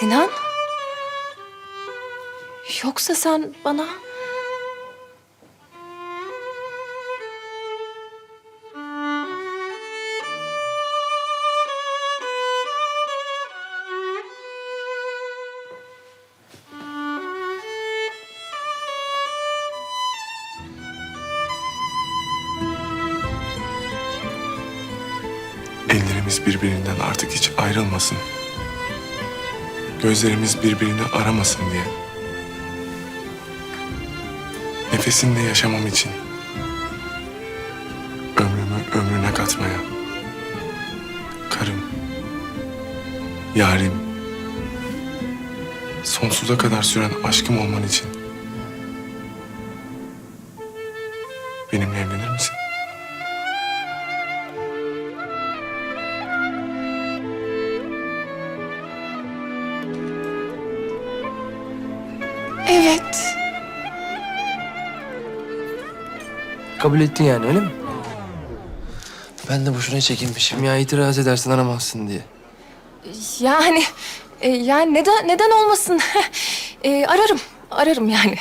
Sinan? Yoksa sen bana... Ellerimiz birbirinden artık hiç ayrılmasın. Gözlerimiz birbirini aramasın diye. Nefesinde yaşamam için. Ömrümü ömrüne katmaya. Karım. Yarim. Sonsuza kadar süren aşkım olman için. Benimle evlenir misin? Evet. Kabul ettin yani öyle mi? Ben de boşuna çekinmişim ya itiraz edersen aramazsın diye. Yani... e, yani neden neden olmasın? E, ararım. Ararım yani.